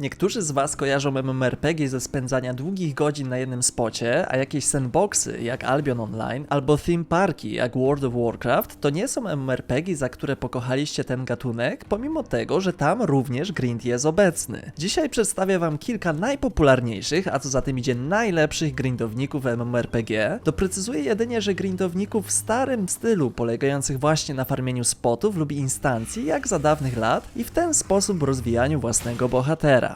Niektórzy z Was kojarzą MMORPG ze spędzania długich godzin na jednym spocie, a jakieś sandboxy jak Albion Online albo theme parki jak World of Warcraft to nie są MMORPG, za które pokochaliście ten gatunek, pomimo tego, że tam również grind jest obecny. Dzisiaj przedstawię Wam kilka najpopularniejszych, a co za tym idzie najlepszych grindowników MMORPG. Doprecyzuję jedynie, że grindowników w starym stylu, polegających właśnie na farmieniu spotów lub instancji jak za dawnych lat i w ten sposób rozwijaniu własnego bohatera.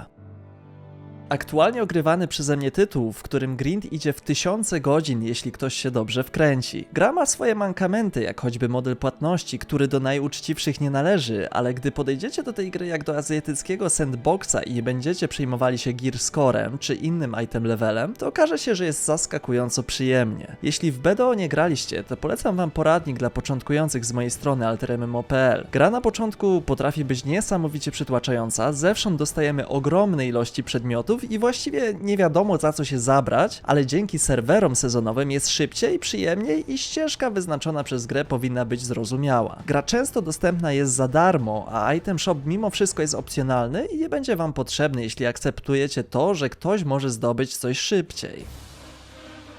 Aktualnie ogrywany przeze mnie tytuł, w którym grind idzie w tysiące godzin, jeśli ktoś się dobrze wkręci. Gra ma swoje mankamenty, jak choćby model płatności, który do najuczciwszych nie należy, ale gdy podejdziecie do tej gry jak do azjatyckiego sandboxa i nie będziecie przejmowali się gear scorem czy innym item levelem, to okaże się, że jest zaskakująco przyjemnie. Jeśli w BDO nie graliście, to polecam wam poradnik dla początkujących z mojej strony altermmo.pl. Gra na początku potrafi być niesamowicie przytłaczająca, zewsząd dostajemy ogromne ilości przedmiotów i właściwie nie wiadomo za co się zabrać, ale dzięki serwerom sezonowym jest szybciej, przyjemniej i ścieżka wyznaczona przez grę powinna być zrozumiała. Gra często dostępna jest za darmo, a item shop mimo wszystko jest opcjonalny i nie będzie wam potrzebny, jeśli akceptujecie to, że ktoś może zdobyć coś szybciej.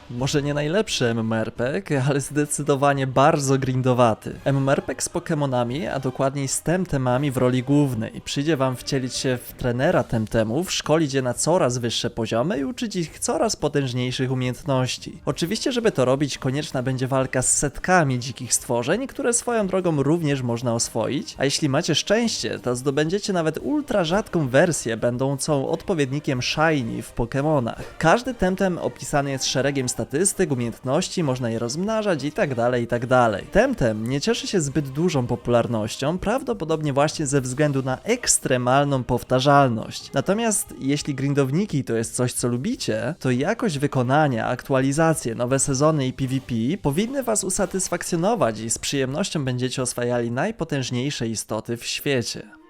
Może nie najlepszy MMORPG, ale zdecydowanie bardzo grindowaty. MMORPG z Pokémonami, a dokładniej z temtemami w roli głównej. Przyjdzie wam wcielić się w trenera temtemów, szkolić je na coraz wyższe poziomy i uczyć ich coraz potężniejszych umiejętności. Oczywiście, żeby to robić, konieczna będzie walka z setkami dzikich stworzeń, które swoją drogą również można oswoić, a jeśli macie szczęście, to zdobędziecie nawet ultra rzadką wersję, będącą odpowiednikiem Shiny w Pokémonach. Każdy temtem opisany jest szeregiem statystyk, umiejętności, można je rozmnażać i tak dalej, i tak. Temtem nie cieszy się zbyt dużą popularnością, prawdopodobnie właśnie ze względu na ekstremalną powtarzalność. Natomiast jeśli grindowniki to jest coś, co lubicie, to jakość wykonania, aktualizacje, nowe sezony i PvP powinny was usatysfakcjonować i z przyjemnością będziecie oswajali najpotężniejsze istoty w świecie.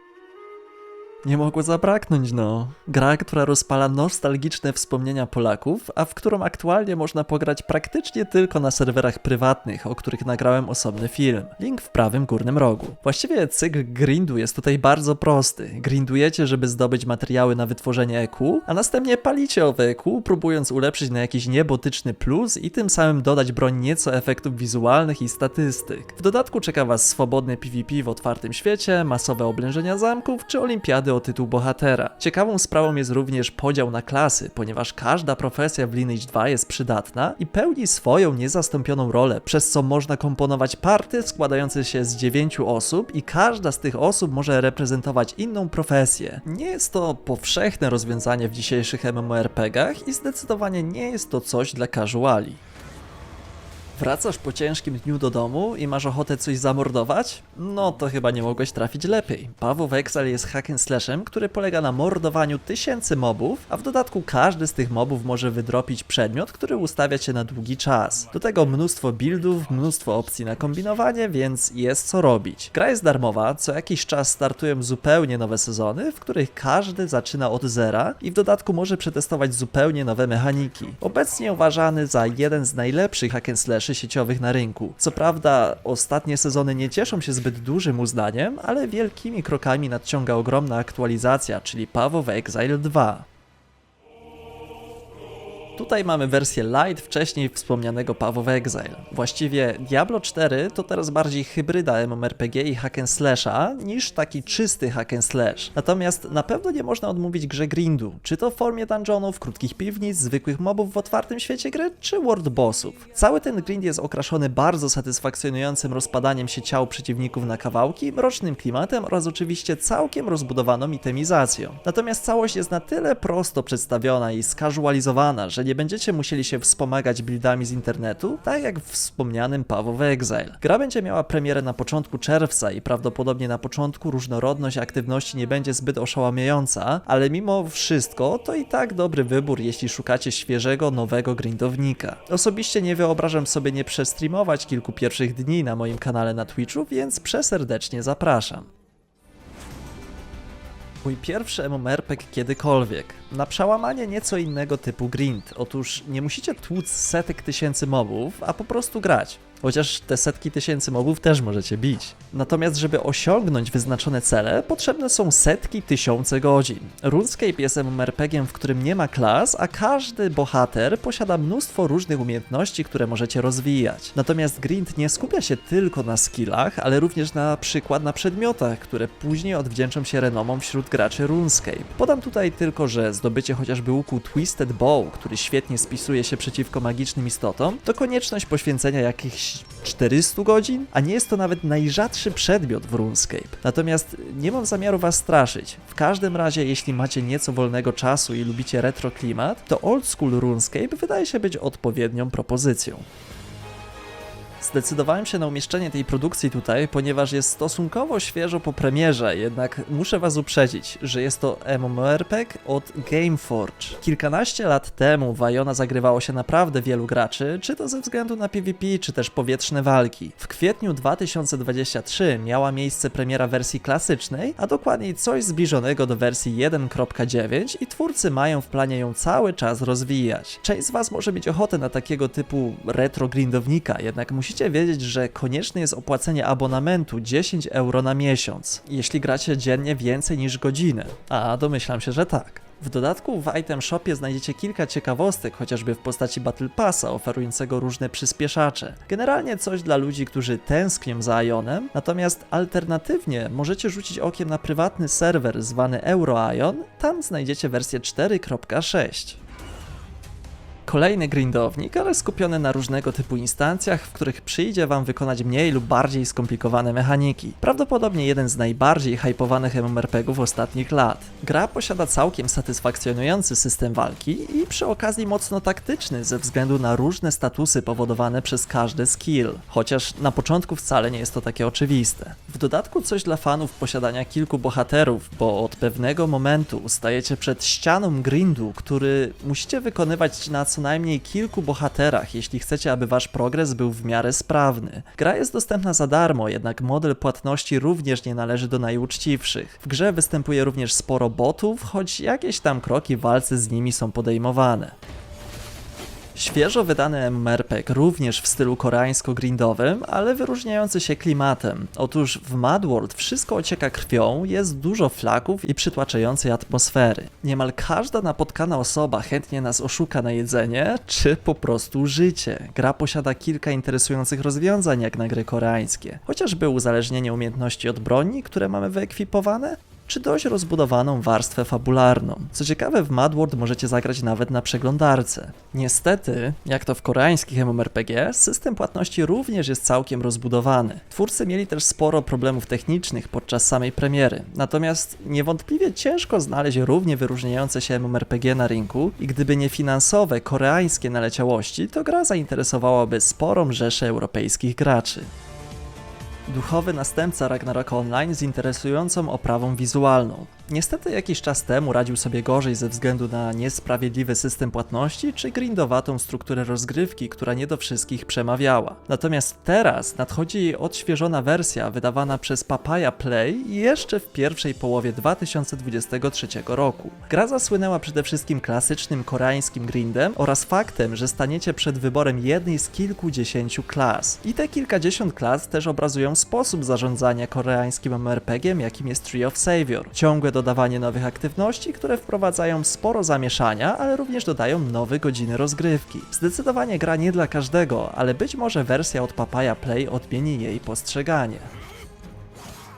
Nie mogło zabraknąć, no. Gra, która rozpala nostalgiczne wspomnienia Polaków, a w którą aktualnie można pograć praktycznie tylko na serwerach prywatnych, o których nagrałem osobny film. Link w prawym górnym rogu. Właściwie cykl grindu jest tutaj bardzo prosty. Grindujecie, żeby zdobyć materiały na wytworzenie EQ, a następnie palicie owe EQ, próbując ulepszyć na jakiś niebotyczny plus i tym samym dodać broń nieco efektów wizualnych i statystyk. W dodatku czeka was swobodny PvP w otwartym świecie, masowe oblężenia zamków czy olimpiady o tytuł bohatera. Ciekawą sprawą jest również podział na klasy, ponieważ każda profesja w Lineage 2 jest przydatna i pełni swoją niezastąpioną rolę, przez co można komponować party składające się z 9 osób i każda z tych osób może reprezentować inną profesję. Nie jest to powszechne rozwiązanie w dzisiejszych MMORPGach i zdecydowanie nie jest to coś dla casuali. Wracasz po ciężkim dniu do domu i masz ochotę coś zamordować? No to chyba nie mogłeś trafić lepiej. Paweł w Exile jest hack and slashem, który polega na mordowaniu tysięcy mobów, a w dodatku każdy z tych mobów może wydropić przedmiot, który ustawia cię na długi czas. Do tego mnóstwo buildów, mnóstwo opcji na kombinowanie, więc jest co robić. Gra jest darmowa, co jakiś czas startują zupełnie nowe sezony, w których każdy zaczyna od zera i w dodatku może przetestować zupełnie nowe mechaniki. Obecnie uważany za jeden z najlepszych hack and slash sieciowych na rynku. Co prawda, ostatnie sezony nie cieszą się zbyt dużym uznaniem, ale wielkimi krokami nadciąga ogromna aktualizacja, czyli Paweł w Exile 2. Tutaj mamy wersję light wcześniej wspomnianego w Exile. Właściwie Diablo 4 to teraz bardziej hybryda MMORPG i hack and slasha niż taki czysty hack and slash. Natomiast na pewno nie można odmówić grze grindu, czy to w formie dungeonów, krótkich piwnic, zwykłych mobów w otwartym świecie gry, czy world bossów. Cały ten grind jest okraszony bardzo satysfakcjonującym rozpadaniem się ciał przeciwników na kawałki, mrocznym klimatem oraz oczywiście całkiem rozbudowaną itemizacją. Natomiast całość jest na tyle prosto przedstawiona i skazualizowana, że nie będziecie musieli się wspomagać buildami z internetu, tak jak w wspomnianym Paweł w Exile. Gra będzie miała premierę na początku czerwca i prawdopodobnie na początku różnorodność aktywności nie będzie zbyt oszałamiająca, ale mimo wszystko to i tak dobry wybór, jeśli szukacie świeżego, nowego grindownika. Osobiście nie wyobrażam sobie nie przestreamować kilku pierwszych dni na moim kanale na Twitchu, więc przeserdecznie zapraszam. Mój pierwszy MMORPG kiedykolwiek. Na przełamanie nieco innego typu grind. Otóż nie musicie tłuc setek tysięcy mobów, a po prostu grać. Chociaż te setki tysięcy mobów też możecie bić. Natomiast, żeby osiągnąć wyznaczone cele, potrzebne są setki tysiące godzin. RuneScape jest MMORPG, w którym nie ma klas, a każdy bohater posiada mnóstwo różnych umiejętności, które możecie rozwijać. Natomiast grind nie skupia się tylko na skillach, ale również na przykład na przedmiotach, które później odwdzięczą się renomą wśród graczy RuneScape. Podam tutaj tylko, że zdobycie chociażby łuku Twisted Bow, który świetnie spisuje się przeciwko magicznym istotom, to konieczność poświęcenia jakichś 400 godzin, a nie jest to nawet najrzadszy przedmiot w RuneScape. Natomiast nie mam zamiaru was straszyć. W każdym razie, jeśli macie nieco wolnego czasu i lubicie retro klimat, to Old School RuneScape wydaje się być odpowiednią propozycją. Zdecydowałem się na umieszczenie tej produkcji tutaj, ponieważ jest stosunkowo świeżo po premierze, jednak muszę was uprzedzić, że jest to MMORPG od Gameforge. Kilkanaście lat temu w Iona zagrywało się naprawdę wielu graczy, czy to ze względu na PvP, czy też powietrzne walki. W kwietniu 2023 miała miejsce premiera wersji klasycznej, a dokładniej coś zbliżonego do wersji 1.9 i twórcy mają w planie ją cały czas rozwijać. Część z was może mieć ochotę na takiego typu retro grindownika, jednak musicie wiedzieć, że konieczne jest opłacenie abonamentu 10 euro na miesiąc, jeśli gracie dziennie więcej niż godzinę. A domyślam się, że tak. W dodatku w Item Shopie znajdziecie kilka ciekawostek, chociażby w postaci Battle Passa oferującego różne przyspieszacze. Generalnie coś dla ludzi, którzy tęsknią za Ionem, natomiast alternatywnie możecie rzucić okiem na prywatny serwer zwany EuroIon, tam znajdziecie wersję 4.6. Kolejny grindownik, ale skupiony na różnego typu instancjach, w których przyjdzie wam wykonać mniej lub bardziej skomplikowane mechaniki. Prawdopodobnie jeden z najbardziej hypowanych MMORPGów ostatnich lat. Gra posiada całkiem satysfakcjonujący system walki i przy okazji mocno taktyczny ze względu na różne statusy powodowane przez każdy skill, chociaż na początku wcale nie jest to takie oczywiste. W dodatku coś dla fanów posiadania kilku bohaterów, bo od pewnego momentu stajecie przed ścianą grindu, który musicie wykonywać na co najmniej kilku bohaterach, jeśli chcecie, aby wasz progres był w miarę sprawny. Gra jest dostępna za darmo, jednak model płatności również nie należy do najuczciwszych. W grze występuje również sporo botów, choć jakieś tam kroki walce z nimi są podejmowane. Świeżo wydany MMORPG również w stylu koreańsko-grindowym, ale wyróżniający się klimatem. Otóż w Mad World wszystko ocieka krwią, jest dużo flaków i przytłaczającej atmosfery. Niemal każda napotkana osoba chętnie nas oszuka na jedzenie, czy po prostu życie. Gra posiada kilka interesujących rozwiązań jak na gry koreańskie. Chociażby uzależnienie umiejętności od broni, które mamy wyekwipowane, czy dość rozbudowaną warstwę fabularną. Co ciekawe, w Mad World możecie zagrać nawet na przeglądarce. Niestety, jak to w koreańskich MMORPG, system płatności również jest całkiem rozbudowany. Twórcy mieli też sporo problemów technicznych podczas samej premiery, natomiast niewątpliwie ciężko znaleźć równie wyróżniające się MMORPG na rynku i gdyby nie finansowe, koreańskie naleciałości, to gra zainteresowałaby sporą rzeszę europejskich graczy duchowy następca Ragnarok Online z interesującą oprawą wizualną. Niestety jakiś czas temu radził sobie gorzej ze względu na niesprawiedliwy system płatności czy grindowatą strukturę rozgrywki, która nie do wszystkich przemawiała. Natomiast teraz nadchodzi odświeżona wersja wydawana przez Papaya Play jeszcze w pierwszej połowie 2023 roku. Gra zasłynęła przede wszystkim klasycznym koreańskim grindem oraz faktem, że staniecie przed wyborem jednej z kilkudziesięciu klas. I te kilkadziesiąt klas też obrazują sposób zarządzania koreańskim MMORPG-iem, jakim jest Tree of Savior. Ciągłe dodawanie nowych aktywności, które wprowadzają sporo zamieszania, ale również dodają nowe godziny rozgrywki. Zdecydowanie gra nie dla każdego, ale być może wersja od Papaya Play odmieni jej postrzeganie.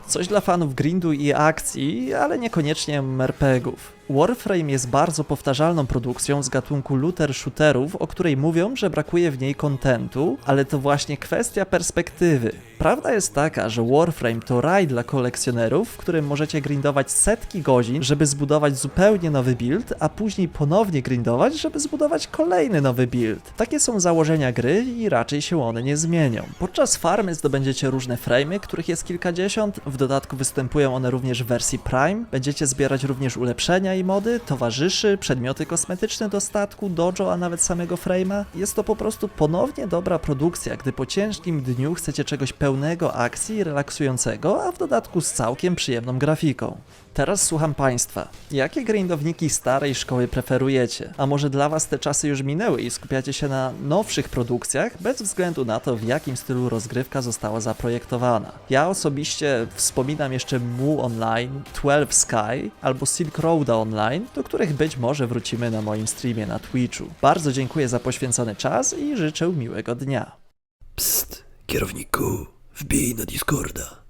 Coś dla fanów grindu i akcji, ale niekoniecznie MMORPGów. Warframe jest bardzo powtarzalną produkcją z gatunku looter shooterów, o której mówią, że brakuje w niej kontentu, ale to właśnie kwestia perspektywy. Prawda jest taka, że Warframe to raj dla kolekcjonerów, w którym możecie grindować setki godzin, żeby zbudować zupełnie nowy build, a później ponownie grindować, żeby zbudować kolejny nowy build. Takie są założenia gry i raczej się one nie zmienią. Podczas farmy zdobędziecie różne frame'y, których jest kilkadziesiąt, w dodatku występują one również w wersji Prime, będziecie zbierać również ulepszenia i mody, towarzyszy, przedmioty kosmetyczne do statku, dojo, a nawet samego frame'a. Jest to po prostu ponownie dobra produkcja, gdy po ciężkim dniu chcecie czegoś pełnego akcji, relaksującego, a w dodatku z całkiem przyjemną grafiką. Teraz słucham Państwa. Jakie grindowniki starej szkoły preferujecie? A może dla Was te czasy już minęły i skupiacie się na nowszych produkcjach, bez względu na to, w jakim stylu rozgrywka została zaprojektowana? Ja osobiście wspominam jeszcze Mu Online, 12 Sky albo Silk Road Online, do których być może wrócimy na moim streamie na Twitchu. Bardzo dziękuję za poświęcony czas i życzę miłego dnia. Psst, kierowniku, wbij na Discorda.